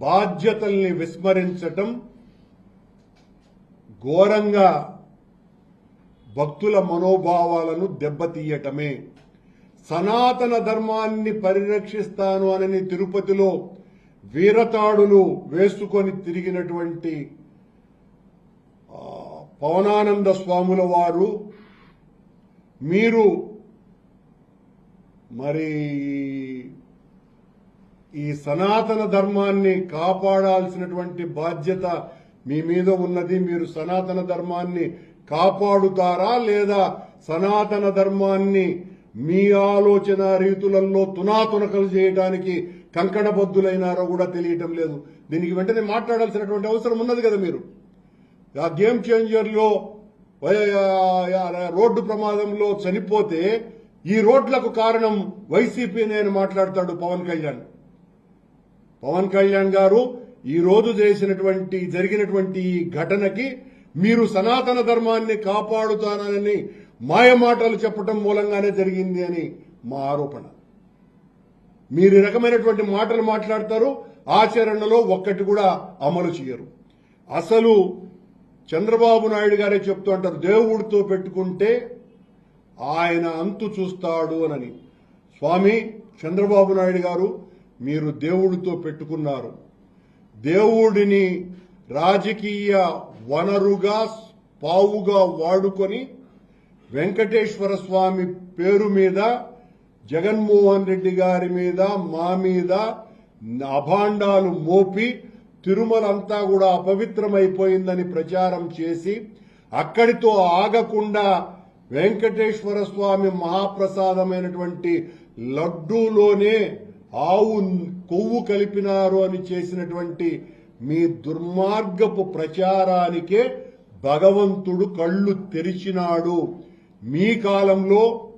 బాధ్యతల్ని విస్మరించటం ఘోరంగా భక్తుల మనోభావాలను దెబ్బతీయటమే. సనాతన ధర్మాన్ని పరిరక్షిస్తాను అని తిరుపతిలో వీరతాడులు వేసుకొని తిరిగినటువంటి పవనానంద స్వాముల వారు మీరు మరి ఈ సనాతన ధర్మాన్ని కాపాడాల్సినటువంటి బాధ్యత మీ మీద ఉన్నది. మీరు సనాతన ధర్మాన్ని కాపాడుతారా లేదా సనాతన ధర్మాన్ని మీ ఆలోచన రీతులలో తునాతునకలు చేయడానికి కంకణబద్దులైనారో కూడా తెలియటం లేదు. దీనికి వెంటనే మాట్లాడాల్సినటువంటి అవసరం ఉన్నది కదా మీరు. ఆ గేమ్ చేంజర్లో రోడ్డు ప్రమాదంలో చనిపోతే ఈ రోడ్లకు కారణం వైసీపీనే అని మాట్లాడతాడు పవన్ కళ్యాణ్. పవన్ కళ్యాణ్ గారు ఈ రోజు చేసినటువంటి జరిగినటువంటి ఈ ఘటనకి మీరు సనాతన ధర్మాన్ని కాపాడుతారని మాయ మాటలు చెప్పటం మూలంగానే జరిగింది అని మా ఆరోపణ. మీరు ఈ రకమైనటువంటి మాటలు మాట్లాడతారు ఆచరణలో ఒక్కటి కూడా అమలు చేయరు. అసలు చంద్రబాబు నాయుడు గారే చెప్తూ అంటారు దేవుడితో పెట్టుకుంటే ఆయన అంతు చూస్తాడు అని. స్వామి చంద్రబాబు నాయుడు గారు మీరు దేవుడితో పెట్టుకున్నారు. దేవుడిని రాజకీయ వనరుగా పావుగా వాడుకొని వెంకటేశ్వర స్వామి పేరు మీద జగన్మోహన్ రెడ్డి గారి మీద మా మీద అభాండాలు మోపి తిరుమలంతా కూడా అపవిత్రమైపోయిందని ప్రచారం చేసి అక్కడితో ఆగకుండా వెంకటేశ్వర స్వామి మహాప్రసాదమైనటువంటి లడ్డూలోనే ఆవు కొవ్వు కలిపినారు అని చేసినటువంటి మీ దుర్మార్గపు ప్రచారానికే భగవంతుడు కళ్ళు తెరిచినాడు. మీ కాలంలో